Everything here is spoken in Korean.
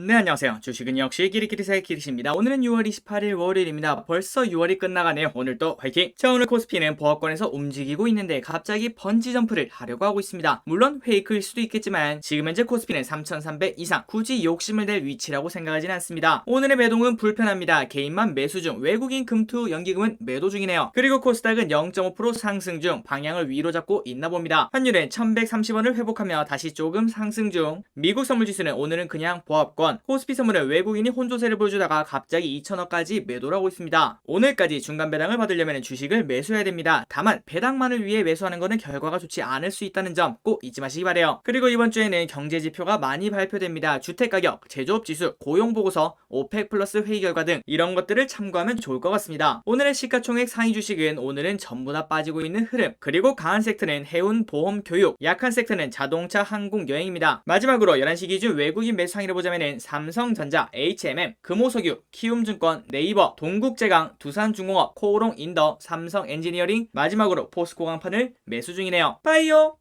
네 안녕하세요. 주식은 역시 끼리끼리사의 끼리십니다. 오늘은 6월 28일 월요일입니다. 벌써 6월이 끝나가네요 오늘도 화이팅! 자 오늘 코스피는 보합권에서 움직이고 있는데 갑자기 번지 점프를 하려고 하고 있습니다. 물론 페이크일 수도 있겠지만 지금 현재 코스피는 3300 이상 굳이 욕심을 낼 위치라고 생각하진 않습니다. 오늘의 매동은 불편합니다. 개인만 매수 중 외국인 금투 연기금은 매도 중이네요. 그리고 코스닥은 0.5% 상승 중 방향을 위로 잡고 있나 봅니다. 환율은 1130원을 회복하며 다시 조금 상승 중. 미국 선물지수는 오늘은 그냥 보합권 코스피 선물은 외국인이 혼조세를 보여주다가 갑자기 2천원까지 매도를 하고 있습니다. 오늘까지 중간 배당을 받으려면 주식을 매수해야 됩니다. 다만 배당만을 위해 매수하는 것은 결과가 좋지 않을 수 있다는 점 꼭 잊지 마시기 바래요. 그리고 이번 주에는 경제 지표가 많이 발표됩니다. 주택 가격, 제조업 지수, 고용 보고서, 오펙 플러스 회의 결과 등 이런 것들을 참고하면 좋을 것 같습니다. 오늘의 시가총액 상위 주식은 오늘은 전부 다 빠지고 있는 흐름. 그리고 강한 섹터는 해운, 보험, 교육, 약한 섹터는 자동차, 항공, 여행입니다. 마지막으로 11시 기준 외국인 매수 상위를 보자면은 삼성전자, HMM, 금호석유, 키움증권, 네이버, 동국제강, 두산중공업, 코오롱 인더, 삼성 엔지니어링, 마지막으로 포스코 강판을 매수 중이네요. 빠이요!